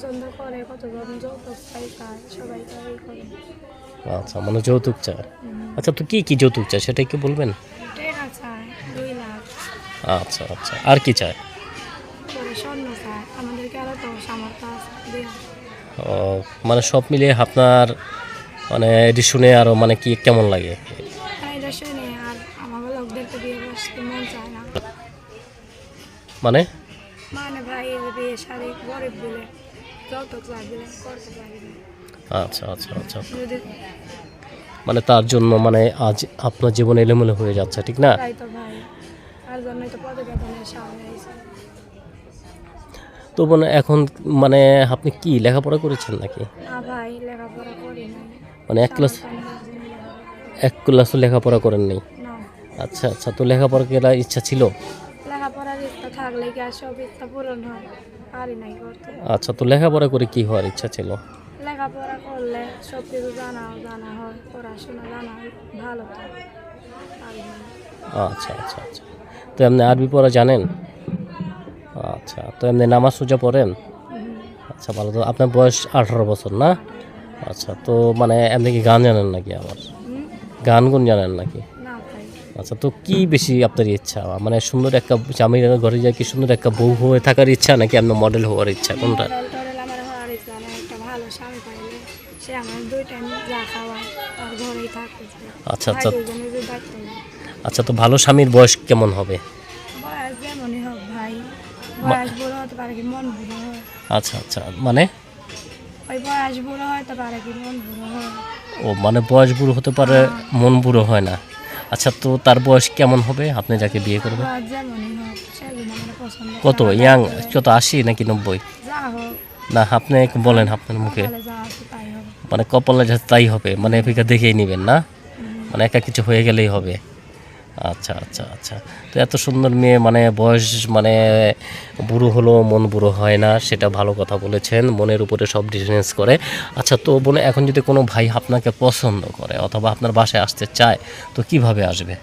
পছন্দ করে কতজন যৌতুক চাই সবাই তাই করে। আচ্ছা মানে যৌতুক চায়। আচ্ছা তো কি কি যৌতুক চায় সেটা কি বলবেন? টাকা চায় দুই লাখ। আচ্ছা আচ্ছা আর কি চায়? করে স্বর্ণ চায় আমাদেরকে আরও তো সামর্থ্য আছে দেয়া। ও, মানে সব মিলিয়ে আপনার মানে এটি শুনে আরও মানে কি কেমন লাগে? আর এটা শুনে আর আমার লোকদেরকে বিয়ে বসতে মন চায় না। মানে? মানে ভাই এই যে বিয়ে শাড়ি গরিব বলে। আচ্ছা আচ্ছা আচ্ছা। মানে তার জন্য মানে আজ আপনার জীবন এলোমেলো হয়ে যাচ্ছে ঠিক না? তো মানে এখন মানে আপনি কি লেখাপড়া করেছেন নাকি? মানে এক ক্লাস এক ক্লাসও লেখাপড়া করেন নাই আচ্ছা আচ্ছা তো লেখাপড়া করার ইচ্ছা ছিল? লেখাপড়ার ইচ্ছা থাকলে কি আর সব ইচ্ছা পূরণ হয়? পারি নাই করতে। আচ্ছা তো লেখাপড়া করে কি হওয়ার ইচ্ছা ছিল? লেখাপড়া করলে সব কিছু জানাও জানা হয় পড়াশোনা জানা হয় ভালো তো। পারি নাই। আচ্ছা আচ্ছা আচ্ছা। তো এমনি আরবি পড়া জানেন? আচ্ছা তো এমনি নামাজ সোজা পড়েন? আচ্ছা ভালো তো। আপনার বয়স আঠারো বছর না? আচ্ছা তো মানে এমনি কি গান জানেন নাকি আমার? গান গুন জানেন নাকি? আচ্ছা তো কি বেশি আপনার ইচ্ছা? মানে সুন্দর একটা স্বামীর ঘরে যায় কি সুন্দর একটা বউ হয়ে থাকার ইচ্ছা নাকি আপনার মডেল হওয়ার ইচ্ছা? কোনটা। আচ্ছা আচ্ছা। আচ্ছা তো ভালো স্বামীর বয়স কেমন হবে? হয়। আচ্ছা আচ্ছা মানে? হয়। ও মানে বয়স বুড়ো হতে পারে মন বুড়ো হয় না? আচ্ছা তো তার বয়স কেমন হবে? আপনি যাকে বিয়ে করবেন? কত? ইয়াং? কত আশি নাকি নব্বই? না আপনি একটু বলেন আপনার মুখে। মানে কপালে তাই হবে মানে এপিকা দেখেই নেবেন না? মানে একা কিছু হয়ে গেলেই হবে। আচ্ছা আচ্ছা আচ্ছা। তো এত সুন্দর মেয়ে মানে বয়স মানে বুড়ো হলো মন বুড়ো হয় না, সেটা ভালো কথা বলেছেন। মনের উপরে সব ডিফারেন্স করে। আচ্ছা তো বোনে, এখন যদি কোনো ভাই আপনাকে পছন্দ করে, অথবা আপনার বাসায় আসতে চায়, তো কীভাবে আসবে?